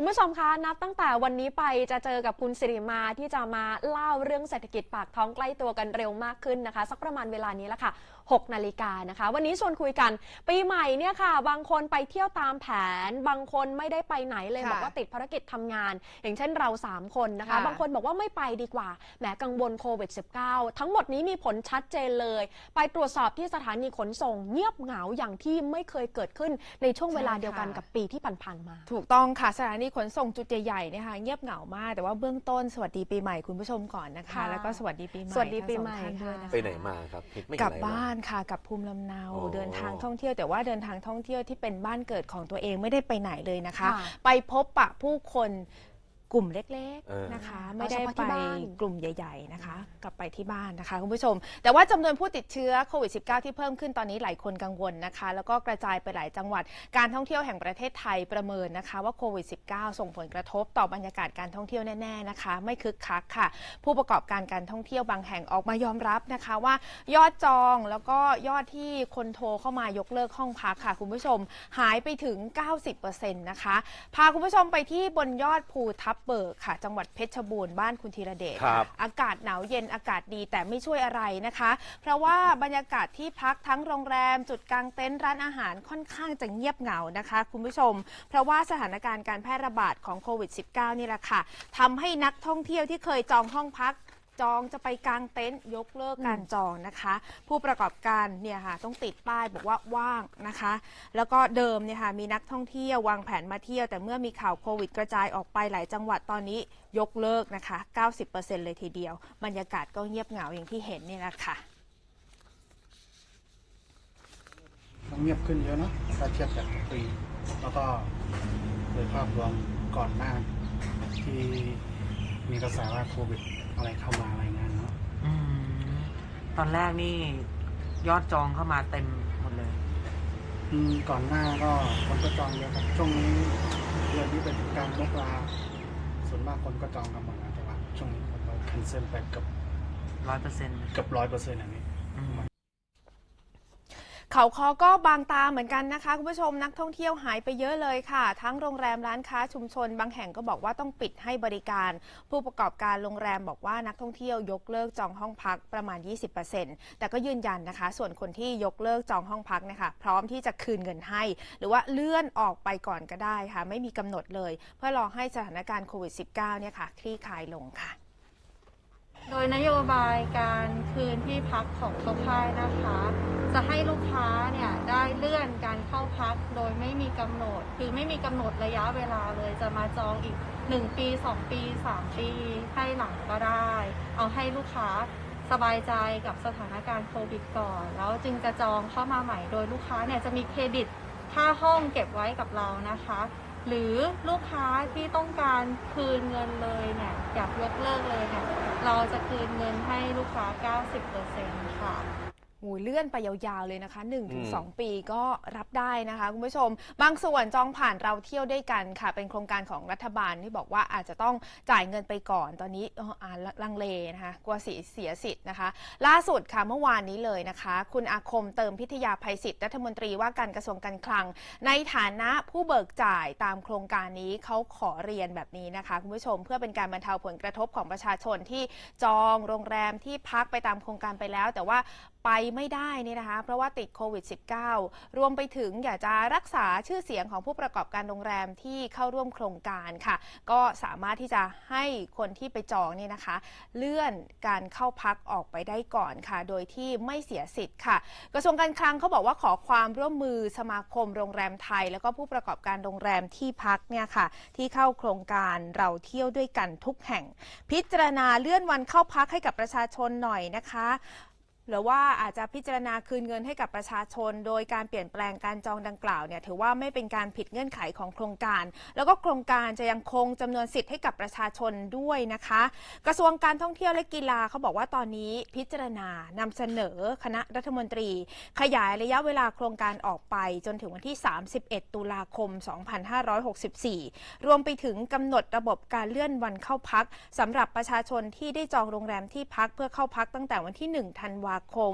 คุณผู้ชมคะนับตั้งแต่วันนี้ไปจะเจอกับคุณสิริมาที่จะมาเล่าเรื่องเศรษฐกิจปากท้องใกล้ตัวกันเร็วมากขึ้นนะคะ สักประมาณเวลานี้แล้วค่ะ 6นาฬิกานะคะ วันนี้ชวนคุยกันปีใหม่เนี่ยค่ะ บางคนไปเที่ยวตามแผน บางคนไม่ได้ไปไหนเลยค่ะบอกว่าติดภารกิจทำงาน อย่างเช่นเรา 3 คนนะคะ ค่ะบางคนบอกว่าไม่ไปดีกว่าแหมกังวลโควิด -19 ทั้งหมดนี้มีผลชัดเจนเลย ไปตรวจสอบที่สถานีขนส่งเงียบเหงาอย่างที่ไม่เคยเกิดขึ้นในช่วงเวลาเดียวกันกับปีที่ผ่านๆมา ถูกต้องค่ะสถานีขนส่งจุดใหญ่ๆเนี่ยค่ะเงียบเหงามากแต่ว่าเบื้องต้นสวัสดีปีใหม่คุณผู้ชมก่อนนะคะ ค่ะแล้วก็สวัสดีปีใหม่สวัสดีทั้งปีองใหม่ท่านด้วยค่ะ นะคะ ไปไหนมาครับไม่กเห็ลันบอะไรบ้านค่ะกลับภูมิลำเนาอ๋อเดินทางท่องเที่ยวแต่ว่าเดินทางท่องเที่ยวที่เป็นบ้านเกิดของตัวเองไม่ได้ไปไหนเลยนะคะ ค่ะ ไปพบปะผู้คน กลุ่มเล็กเออๆนะคะเอาไม่ได้เฉพาะไปที่บ้านกลุ่มใหญ่ ๆนะคะ กลับไปที่บ้านนะคะคุณผู้ชม แต่ว่าจำนวนผู้ติดเชื้อโควิด -19 ที่เพิ่มขึ้นตอนนี้หลายคนกังวลนะคะ แล้วก็กระจายไปหลายจังหวัด การท่องเที่ยวแห่งประเทศไทยประเมินนะคะ ว่าโควิด -19 ส่งผลกระทบต่อบรรยากาศการท่องเที่ยวแน่ๆนะคะ ไม่คึกคักค่ะ ผู้ประกอบการการท่องเที่ยวบางแห่งออกมายอมรับนะคะว่า ยอดจองแล้วก็ยอดที่คนโทรเข้ามายกเลิกห้องพักค่ะ คุณผู้ชมหายไปถึง 90%นะคะพาคุณผู้ชมไปที่บนยอดภูทับเบิกค่ะ จังหวัดเพชรบูรณ์บ้านคุณธีรเดชครับ อากาศหนาวเย็นอากาศดีแต่ไม่ช่วยอะไรนะคะ เพราะว่าบรรยากาศที่พักทั้งโรงแรม จุดกางเต็นท์ร้านอาหารค่อนข้างจะเงียบเหงานะคะ คุณผู้ชม เพราะว่าสถานการณ์การแพร่ระบาดของโควิด -19 นี่แหละค่ะทำให้นักท่องเที่ยวที่เคยจองห้องพัก จองจะไปกางเต็นท์ยกเลิกการจองนะคะ ผู้ประกอบการเนี่ยค่ะต้องติดป้ายบอกว่าว่างนะคะ แล้วก็เดิมเนี่ยค่ะมีนักท่องเที่ยววางแผนมาเที่ยว แต่เมื่อมีข่าวโควิดกระจายออกไปหลายจังหวัดตอนนี้ยกเลิกนะคะ 90%เลยทีเดียว บรรยากาศก็เงียบเหงาอย่างที่เห็นนี่แหละค่ะเงียบขึ้นเยอะเนอะถ้าเทียบจากทุกปี แล้วก็โดยภาพรวมก่อนหน้าที่มีกระแสว่าโควิด อะไรเข้ามารายงานเนาะอืมตอนแรกนี่ยอดจองเข้ามาเต็มหมดเลย อืมก่อนหน้าก็คนก็จองเยอะครับช่วงนี้เดือนนี้เป็นกลารมกราส่วนมากคนก็จองกันหมดแล้วแต่ว่าช่วงนี้คนก็คันเซิลไปเกือบร้อยเปอร์เซ็นต์ เกือบร้อยเปอร์เซ็นต์อันนี้ เขาคอก็บางตาเหมือนกันนะคะคุณผู้ชมนักท่องเที่ยวหายไปเยอะเลยค่ะ ทั้งโรงแรมร้านค้าชุมชน บางแห่งก็บอกว่าต้องปิดให้บริการ ผู้ประกอบการโรงแรมบอกว่านักท่องเที่ยวยกเลิกจองห้องพักประมาณ 20%แต่ก็ยืนยันนะคะ ส่วนคนที่ยกเลิกจองห้องพักนะคะพร้อมที่จะคืนเงินให้ หรือว่าเลื่อนออกไปก่อนก็ได้ค่ะ ไม่มีกำหนดเลย เพื่อรอให้สถานการณ์โควิด -19 เนี่ยค่ะคลี่คลายลงค่ะ โดยนโยบายการคืนที่พักของทุกค่ายนะคะ จะให้ลูกค้าเนี่ยได้เลื่อนการเข้าพักโดยไม่มีกำหนด คือไม่มีกำหนดระยะเวลาเลยจะมาจองอีก 1 ปี 2 ปี 3 ปีให้หลังก็ได้ เอาให้ลูกค้าสบายใจกับสถานการณ์โควิดก่อน แล้วจึงจะจองเข้ามาใหม่โดยลูกค้าเนี่ยจะมีเครดิตค่าห้องเก็บไว้กับเรานะคะ หรือลูกค้าที่ต้องการคืนเงินเลยเนี่ยอยากยกเลิกเลยเนี่ยเราจะคืนเงินให้ลูกค้า 90%ค่ะ โอ้ยเลื่อนไปยาวๆเลยนะคะอืม1-2 ปีก็รับได้นะคะ คุณผู้ชม บางส่วนจองผ่านเราเที่ยวด้วยกันค่ะ เป็นโครงการของรัฐบาลที่บอกว่าอาจจะต้องจ่ายเงินไปก่อนตอนนี้เอ่ออ่าลังเลนะคะกลัวเสียเสียสิทธิ์นะคะ ล่าสุดค่ะเมื่อวานนี้เลยนะคะ คุณอาคมเติมพิทยาภัยศิษย์รัฐมนตรีว่าการกระทรวงการคลัง ในฐานะผู้เบิกจ่ายตามโครงการนี้เขาขอเรียนแบบนี้นะคะ คุณผู้ชม เพื่อเป็นการบรรเทาผลกระทบของประชาชนที่จองโรงแรมที่พักไปตามโครงการไปแล้ว แต่ว่าไปไม่ได้นี่นะคะ เพราะว่าติดโควิด -19 รวมไปถึงอยากจะรักษาชื่อเสียงของผู้ประกอบการโรงแรมที่เข้าร่วมโครงการค่ะ ก็สามารถที่จะให้คนที่ไปจองเนี่ยนะคะ เลื่อนการเข้าพักออกไปได้ก่อนค่ะ โดยที่ไม่เสียสิทธิ์ค่ะ กระทรวงการคลังเขาบอกว่าขอความร่วมมือสมาคมโรงแรมไทย แล้วก็ผู้ประกอบการโรงแรมที่พักเนี่ยค่ะ ที่เข้าโครงการเราเที่ยวด้วยกันทุกแห่ง พิจารณาเลื่อนวันเข้าพักให้กับประชาชนหน่อยนะคะ หรือว่าอาจจะพิจารณาคืนเงินให้กับประชาชน โดยการเปลี่ยนแปลงการจองดังกล่าวเนี่ยถือว่าไม่เป็นการผิดเงื่อนไขของโครงการ แล้วก็โครงการจะยังคงจำนวนสิทธิ์ให้กับประชาชนด้วยนะคะ กระทรวงการท่องเที่ยวและกีฬาเขาบอกว่าตอนนี้พิจารณานำเสนอคณะรัฐมนตรี ขยายระยะเวลาโครงการออกไปจนถึงวันที่ 31 ตุลาคม 2564 รวมไปถึงกำหนดระบบการเลื่อนวันเข้าพักสำหรับประชาชนที่ได้จองโรงแรมที่พักเพื่อเข้าพักตั้งแต่วันที่ 1 ธันวาคม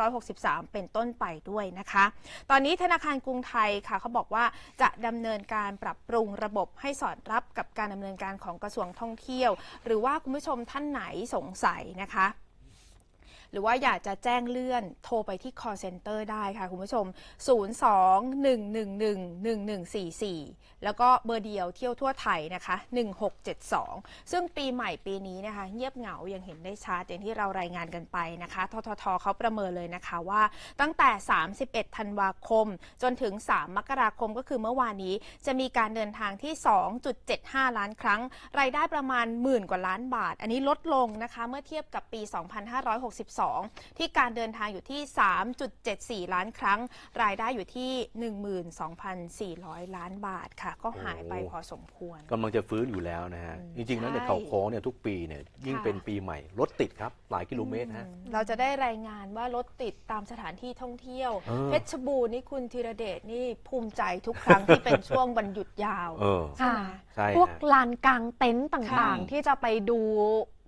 2563 เป็นต้นไปด้วยนะคะ ตอนนี้ธนาคารกรุงไทยค่ะเขาบอกว่าจะดำเนินการปรับปรุงระบบให้สอดรับกับการดำเนินการของกระทรวงท่องเที่ยว หรือว่าคุณผู้ชมท่านไหนสงสัยนะคะ หรือว่าอยากจะแจ้งเลื่อนโทรไปที่ call center ได้ค่ะคุณผู้ชม 02-111-1144 แล้วก็เบอร์เดียวเที่ยวทั่วไทยนะคะ 1672 ซึ่งปีใหม่ปีนี้นะคะ เงียบเหงายังเห็นได้ชัดอย่างที่เรารายงานกันไปนะคะทททเขาประเมินเลยนะคะว่าตั้งแต่ 31 ธันวาคม จนถึง 3 มกราคมก็คือเมื่อวานนี้จะมีการเดินทางที่ 2.75 ล้านครั้ง รายได้ประมาณหมื่นกว่าล้านบาท อันนี้ลดลงนะคะ เมื่อเทียบกับปี 2562ที่การเดินทางอยู่ที่ 3.74 ล้านครั้ง รายได้อยู่ที่ 12,400 ล้านบาทค่ะ ก็หายไปโอ้พอสมควรกำลังจะฟื้นอยู่แล้วนะฮะอืมจริงๆแล้วเนี่ยใช่เขาโค้งเนี่ยทุกปีเนี่ยยิ่งค่ะเป็นปีใหม่รถติดครับ หลายกิโลเมตรฮะอืมเราจะได้รายงานว่ารถติดตามสถานที่ท่องเที่ยวเออเพชรบูรณ์นี่คุณธีรเดชนี่ภูมิใจทุกครั้งที่เป็นช่วงวันหยุดยาวเออใช่ไหมใช่พวกฮะลานกลางเต็นท์ต่างค่ะๆที่จะไปดู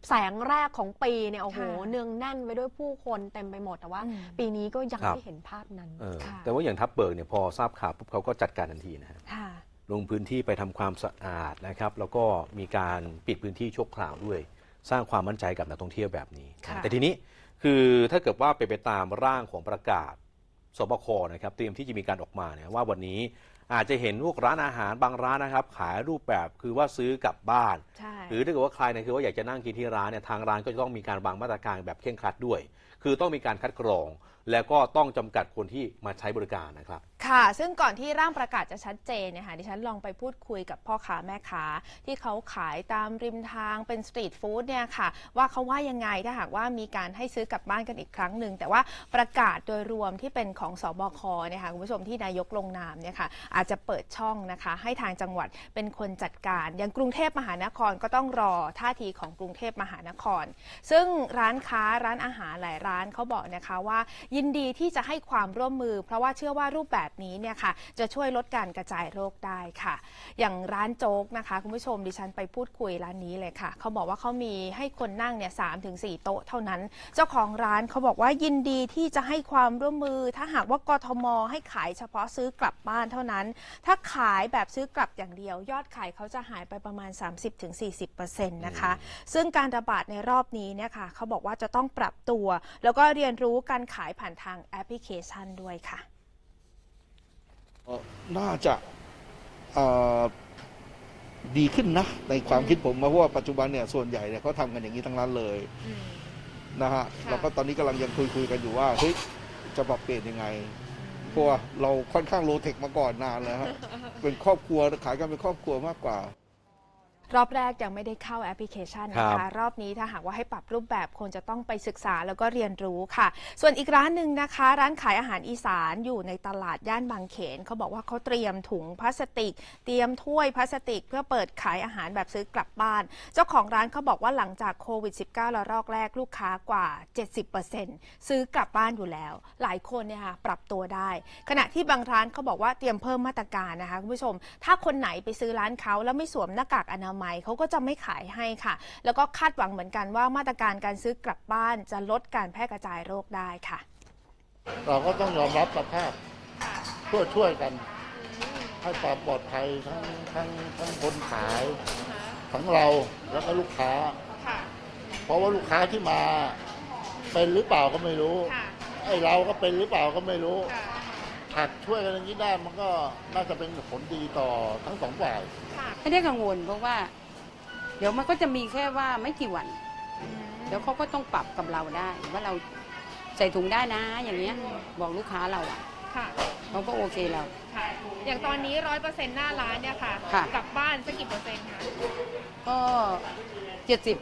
แสงแรกของปีเนี่ยโอ้โหค่ะเนืองแน่นไปด้วยผู้คนเต็มไปหมดแต่ว่า อืม ปีนี้ก็ยังครับ ไม่เห็นภาพนั้นเออค่ะแต่ว่าอย่างทัพเบิกเนี่ยพอทราบข่าวปุ๊บเขาก็จัดการทันทีนะฮะค่ะ ลงพื้นที่ไปทำความสะอาดนะครับ แล้วก็มีการปิดพื้นที่ชั่วคราวด้วย สร้างความมั่นใจกับนักท่องเที่ยวแบบนี้ ค่ะ แต่ทีนี้คือถ้าเกิดว่าเป็นไปตามร่างของประกาศสบคนะครับ เตรียมที่จะมีการออกมาเนี่ยว่าวันนี้ อาจจะเห็นพวกร้านอาหารบางร้านนะครับขายรูปแบบคือว่าซื้อกลับบ้าน ใช่ หรือถ้าเกิดว่าใครเนี่ยคือว่าอยากจะนั่งกินที่ร้านเนี่ยทางร้านก็จะต้องมีการวางมาตรการแบบเคร่งครัดด้วย คือต้องมีการคัดกรอง แล้วก็ต้องจำกัดคนที่มาใช้บริการนะครับ ค่ะ ซึ่งก่อนที่ร่างประกาศจะชัดเจนเนี่ยค่ะดิฉันลองไปพูดคุยกับพ่อค้าแม่ค้าที่เขาขายตามริมทางเป็นสตรีทฟู้ดเนี่ยค่ะ ว่าเขาว่ายังไงถ้าหากว่ามีการให้ซื้อกลับบ้านกันอีกครั้งหนึ่ง แต่ว่าประกาศโดยรวมที่เป็นของสบคเนี่ยค่ะคุณผู้ชมที่นายกลงนามเนี่ยค่ะอาจจะเปิดช่องนะคะ ให้ทางจังหวัดเป็นคนจัดการอย่างกรุงเทพมหานครก็ต้องรอท่าทีของกรุงเทพมหานคร ซึ่งร้านค้าร้านอาหารหลายร้านเขาบอกนะคะว่า ยินดีที่จะให้ความร่วมมือ เพราะว่าเชื่อว่ารูปแบบนี้เนี่ยค่ะจะช่วยลดการกระจายโรคได้ค่ะ อย่างร้านโจ๊กนะคะ คุณผู้ชมดิฉันไปพูดคุยร้านนี้เลยค่ะ เขาบอกว่าเขามีให้คนนั่งเนี่ยสามถึงสี่โต๊ะเท่านั้น เจ้าของร้านเขาบอกว่ายินดีที่จะให้ความร่วมมือ ถ้าหากว่ากทม ให้ขายเฉพาะซื้อกลับบ้านเท่านั้น ถ้าขายแบบซื้อกลับอย่างเดียว ยอดขายเขาจะหายไปประมาณ 30-40%นะคะ ซึ่งการระบาดในรอบนี้เนี่ยค่ะเขาบอกว่าจะต้องปรับตัว แล้วก็เรียนรู้การขายผ่านทางแอปพลิเคชันด้วยค่ะ น่าจะเอ่อดีขึ้นนะ ในความคิดผมเพราะว่าปัจจุบันเนี่ยส่วนใหญ่เนี่ยเขาทำกันอย่างนี้ทั้งนั้นเลยนะฮะค่ะแล้วก็ตอนนี้กำลังยังคุยคุยกันอยู่ว่าเฮ้ยจะปรับเปลี่ยนยังไงเพราะว่าเราค่อนข้างโลเทคมาก่อนนานแล้วฮะเป็นครอบครัวขายกันเป็นครอบครัวมากกว่า รอบแรกยังไม่ได้เข้าแอปพลิเคชันนะครัคะบรอบนี้ถ้าหากว่าให้ปรับรูปแบบคงจะต้องไปศึกษาแล้วก็เรียนรู้ค่ะ ส่วนอีกร้านหนึ่งนะคะ ร้านขายอาหารอีสานอยู่ในตลาดย่านบางเขนเขาบอกว่าเขาเตรียมถุงพลาสติก เตรียมถ้วยพลาสติก เพื่อเปิดขายอาหารแบบซื้อกลับบ้าน เจ้าของร้านเขาบอกว่าหลังจากโควิด -19 ระลอกแรกลูกค้ากว่า 70%ซื้อกลับบ้านอยู่แล้ว หลายคนเนี่ยค่ะปรับตัวได้ ขณะที่บางร้านเขาบอกว่าเตรียมเพิ่มมาตรการนะคะคุณผู้ชม ถ้าคนไหนไปซื้อร้านเขาแล้วไม่สวมหน้ากากอนามัยเขาก็จะไม่ขายให้ค่ะ แล้วก็คาดหวังเหมือนกันว่ามาตรการการซื้อกลับบ้านจะลดการแพร่กระจายโรคได้ค่ะ เราก็ต้องยอมรับสภาพช่วยช่วยกัน ให้ความปลอดภัยทั้งทั้งทั้งคนขายทั้งเราแล้วก็ลูกค้า เพราะว่าลูกค้าที่มาเป็นหรือเปล่าก็ไม่รู้ไอ้เราก็เป็นหรือเปล่าก็ไม่รู้ หากช่วยกันอย่างนี้ได้มันก็น่าจะเป็นผลดีต่อทั้งสองฝ่าย ไม่ได้กังวลเพราะว่า เดี๋ยวมันก็จะมีแค่ว่าไม่กี่วัน เดี๋ยวเขาก็ต้องปรับกับเราได้ ว่าเราใส่ถุงได้นะอย่างเงี้ย บอกลูกค้าเราอะค่ะ เขาก็โอเคเรา ค่ะ อย่างตอนนี้ร้อยเปอร์เซ็นต์หน้าร้านเนี่ยค่ะ ค่ะ กลับบ้านสักกี่เปอร์เซ็นต์คะ ก็เจ็ดสิบ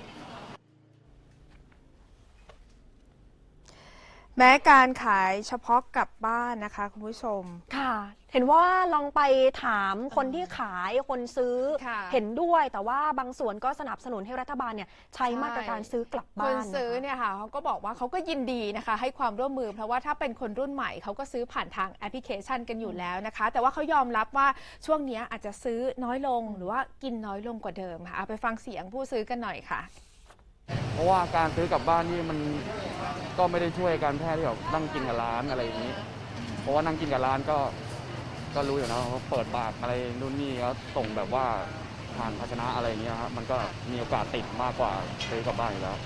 แม้การขายเฉพาะกลับบ้านนะคะคุณผู้ชม ค่ะ เห็นว่าลองไปถามคนที่ขายคนซื้อ ค่ะ เห็นด้วยแต่ว่าบางส่วนก็สนับสนุนให้รัฐบาลเนี่ยใช้มาตรการซื้อกลับคบ้านนซื้อนะคะเนี่ยค่ะเขาก็บอกว่าเขาก็ยินดีนะคะ ให้ความร่วมมือเพราะว่าถ้าเป็นคนรุ่นใหม่เขาก็ซื้อผ่านทางแอปพลิเคชันกันอยู่แล้วนะคะ แต่ว่าเขายอมรับว่าช่วงเนี้ยอาจจะซื้อน้อยลงหรือว่ากินน้อยลงกว่าเดิมค่ะเอาไปฟังเสียงผู้ซื้อกันหน่อยค่ะ เพราะว่าการซื้อกลับบ้านนี่มันก็ไม่ได้ช่วยการแพร่ที่แบบนั่งกินกับร้านอะไรอย่างนี้ เพราะว่านั่งกินกับร้านก็ก็รู้อยู่นะว่าเปิดปากอะไรนู่นนี่แล้วส่งแบบว่าผ่านภาชนะอะไรอย่างเงี้ยครับมันก็มีโอกาสติดมากกว่าซื้อกลับบ้านอยู่แล้ว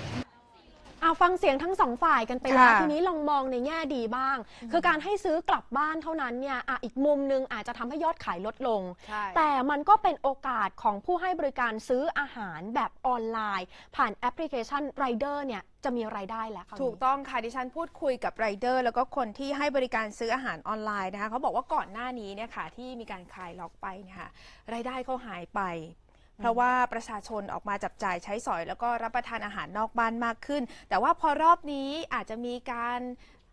เอาฟังเสียงทั้งสองฝ่ายกันไปแล้วค่ะทีนี้ลองมองในแง่ดีบ้าง คือการให้ซื้อกลับบ้านเท่านั้นเนี่ยอะอีกมุมหนึงอาจจะทำให้ยอดขายลดลง ใช่ แต่มันก็เป็นโอกาสของผู้ให้บริการซื้ออาหารแบบออนไลน์ ผ่านแอปพลิเคชันไรเดอร์เนี่ยจะมีรายได้แล้วคราวนี้ ถูกต้องค่ะดิฉันพูดคุยกับไรเดอร์ แล้วก็คนที่ให้บริการซื้ออาหารออนไลน์นะคะเขาบอกว่าก่อนหน้านี้เนี่ยค่ะที่มีการคลายล็อกไปเนี่ยค่ะรายได้เขาหายไป เพราะว่าประชาชนออกมาจับจ่ายใช้สอย แล้วก็รับประทานอาหารนอกบ้านมากขึ้น แต่ว่าพอรอบนี้อาจจะมีการ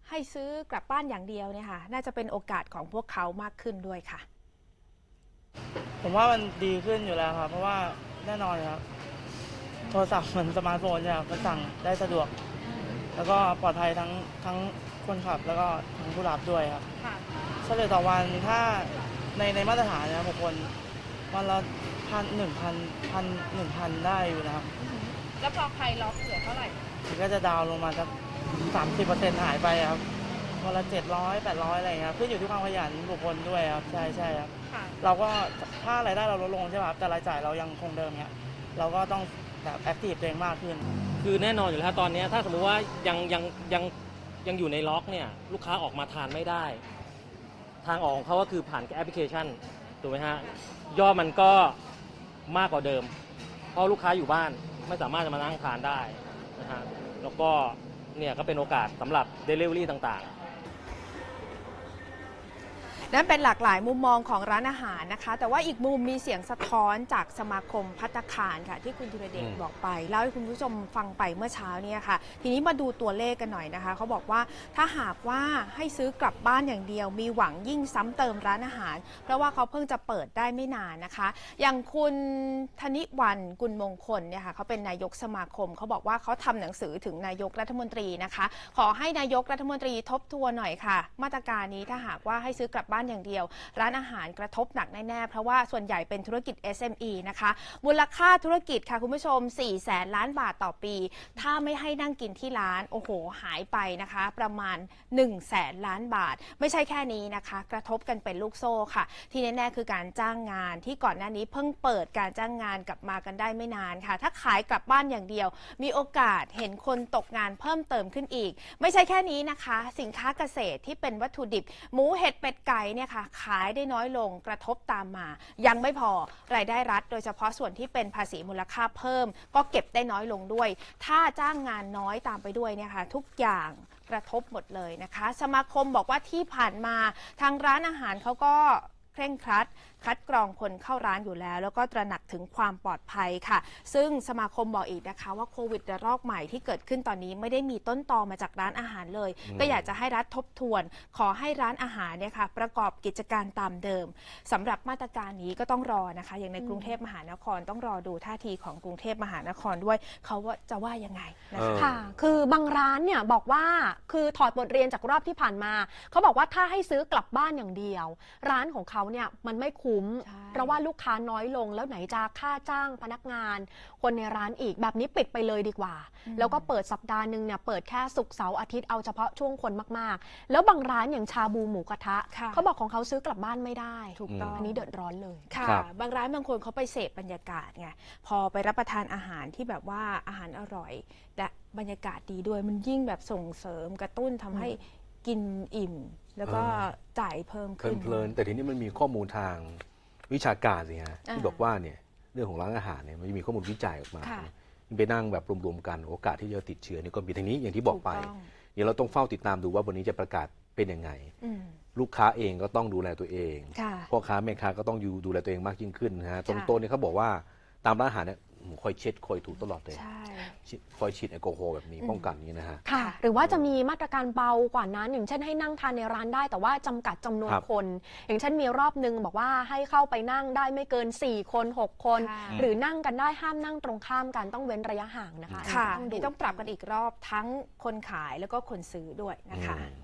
ให้ซื้อกลับบ้านอย่างเดียวเนี่ยค่ะ น่าจะเป็นโอกาสของพวกเขามากขึ้นด้วยค่ะ ผมว่ามันดีขึ้นอยู่แล้วครับเพราะว่าแน่นอนครับโทรศัพท์เหมือนสมาร์ทโฟนเนี่ยก็สั่งได้สะดวก แล้วก็ปลอดภัยทั้งทั้งคนขับแล้วก็ทั้งผู้รับด้วยครับเฉลี่ยต่อวันถ้าในในมาตรฐานนะครับบุคคลวันละ พันหนึ่งพันพันหนึ่งพันได้อยู่นะครับแล้วพอใครล็อกเหลือเท่าไหร่ มันก็จะดาวน์ลงมาสักสามสิบเปอร์เซ็นต์หายไปครับวันละเจ็ดร้อยแปดร้อยอะไรอย่างเงี้ยครับขึ้นอยู่ที่ความขยันบุคคลด้วยครับใช่ใช่ครับเราก็ถ้ารายได้เราลดลงใช่ไหมครับแต่รายจ่ายเรายังคงเดิมเนี่ยเราก็ต้องแบบแอคทีฟตัวเองมากขึ้น คือแน่นอนอยู่แล้วตอนเนี้ยถ้าสมมุติว่ายังยังยังยังอยู่ในล็อกเนี่ยลูกค้าออกมาทานไม่ได้ ทางออกของเขาก็คือผ่านแอปพลิเคชันถูกไหมฮะยอดมันก็ มากกว่าเดิม เพราะลูกค้าอยู่บ้านไม่สามารถจะมานั่งทานได้นะฮะแล้วก็เนี่ยก็เป็นโอกาสสำหรับ Delivery ต่างๆ นั่นเป็นหลากหลายมุมมองของร้านอาหารนะคะ แต่ว่าอีกมุมมีเสียงสะท้อนจากสมาคมพัตตาคารค่ะ ที่คุณธีรเดชบอกไปเล่าให้คุณผู้ชมฟังไปเมื่อเช้าเนี่ยค่ะ ทีนี้มาดูตัวเลขกันหน่อยนะคะเขาบอกว่าถ้าหากว่าให้ซื้อกลับบ้านอย่างเดียว มีหวังยิ่งซ้ำเติมร้านอาหาร เพราะว่าเขาเพิ่งจะเปิดได้ไม่นานนะคะ อย่างคุณธนิวันกุลมงคลเนี่ยค่ะเขาเป็นนายกสมาคมเขาบอกว่าเขาทำหนังสือถึงนายกรัฐมนตรีนะคะ ขอให้นายกรัฐมนตรีทบทวนหน่อยค่ะ มาตรการนี้ถ้าหากว่าให้ซื้อกลับบ้านอย่างเดียว ร้านอาหารกระทบหนักแน่ๆ เพราะว่าส่วนใหญ่เป็นธุรกิจ SME นะคะ มูลค่าธุรกิจค่ะคุณผู้ชม4แสนล้านบาทต่อปี ถ้าไม่ให้นั่งกินที่ร้าน โอ้โห หายไปนะคะ ประมาณ1แสนล้านบาท ไม่ใช่แค่นี้นะคะ กระทบกันเป็นลูกโซ่ค่ะ ที่แน่ๆคือการจ้างงานที่ก่อนหน้านี้เพิ่งเปิดการจ้างงานกลับมากันได้ไม่นานค่ะ ถ้าขายกลับบ้านอย่างเดียว มีโอกาสเห็นคนตกงานเพิ่มเติมขึ้นอีก ไม่ใช่แค่นี้นะคะ สินค้าเกษตรที่เป็นวัตถุดิบ หมูเห็ดเป็ดไก่เนี่ยค่ะขายได้น้อยลงกระทบตามมา ยังไม่พอรายได้รัฐ โดยเฉพาะส่วนที่เป็นภาษีมูลค่าเพิ่ม ก็เก็บได้น้อยลงด้วย ถ้าจ้างงานน้อยตามไปด้วยเนี่ยค่ะทุกอย่างกระทบหมดเลยนะคะ สมาคมบอกว่าที่ผ่านมาทางร้านอาหารเขาก็ เคร่งครัด คัดกรองคนเข้าร้านอยู่แล้ว แล้วก็ตระหนักถึงความปลอดภัยค่ะ ซึ่งสมาคมบอกอีกนะคะ ว่าโควิดระลอกใหม่ที่เกิดขึ้นตอนนี้ไม่ได้มีต้นตอมาจากร้านอาหารเลยอืมก็อยากจะให้รัฐทบทวน ขอให้ร้านอาหารเนี่ยค่ะประกอบกิจการตามเดิมสำหรับมาตรการนี้ก็ต้องรอนะคะ อย่างในกรุงเทพมหานครต้องรอดูท่าทีของกรุงเทพมหานครด้วยเขาว่าจะว่ายังไงนะเอคะอค่ะ คือบางร้านเนี่ยบอกว่าคือถอดบทเรียนจากรอบที่ผ่านมา เขาบอกว่าถ้าให้ซื้อกลับบ้านอย่างเดียว ร้านของเขาเนี่ยมันไม่คุ้ม ใช่ เพราะว่าลูกค้าน้อยลงแล้วไหนจะค่าจ้างพนักงาน คนในร้านอีกแบบนี้ปิดไปเลยดีกว่าแล้วก็เปิดสัปดาห์หนึ่งเนี่ยเปิดแค่ศุกร์เสาร์อาทิตย์เอาเฉพาะช่วงคนมากๆ แล้วบางร้านอย่างชาบูหมูกระทะ ค่ะ เขาบอกของเขาซื้อกลับบ้านไม่ได้ถูกต้อง อันนี้เดือดร้อนเลย ค่ะ ครับ บางร้านบางคนเขาไปเสพบรรยากาศไง พอไปรับประทานอาหารที่แบบว่าอาหารอร่อยและบรรยากาศดีด้วยมันยิ่งแบบส่งเสริมกระตุ้นทำให้กินอิ่ม แล้วก็เออจ่ายเพิ่มเพขึ้นลินๆแต่ทีนี้มันมีข้อมูลทางวิชาการสิฮะอ่าที่บอกว่าเนี่ยเรื่องของร้านอาหารเนี่ยมันจะมีข้อมูลวิจัยออกมาค่ะไปนั่งแบบรวมๆกันโอกาสที่จะติดเชื้อนี่ก็มีทีนี้อย่างที่บอกไปถูต้องเดี๋ยวเราต้องเฝ้าติดตามดูว่าวันนี้จะประกาศเป็นยังไงอืมลูกค้าเองก็ต้องดูแลตัวเองค่ะพ่อค้าแม่ค้าก็ต้องอยู่ดูแลตัวเองมากยิ่งขึ้นนะฮะตรงค่ะโต๊ะเนี่ยเขาบอกว่าตามร้านอาหารเนี่ยอืม คอยเช็ดคอยถูตลอดเลยใช่ ชิคอยฉีดแอลกอฮอล์แบบนี้อืม ป้องกันนี้นะฮะ ค่ะ หรือว่าจะมีมาตรการเบากว่านั้น อย่างเช่นให้นั่งทานในร้านได้ แต่ว่าจำกัดจำนวนครับคน อย่างเช่นมีรอบนึงบอกว่าให้เข้าไปนั่งได้ไม่เกิน 4 คน 6 คน ค่ะ หรือนั่งกันได้ห้ามนั่งตรงข้ามกันต้องเว้นระยะห่างนะคะค่ะอันนี้นี่ต้ต้อองงปรับกันอีกรอบทั้งคนขายแล้วก็คนซื้อด้วยนะคะ อืม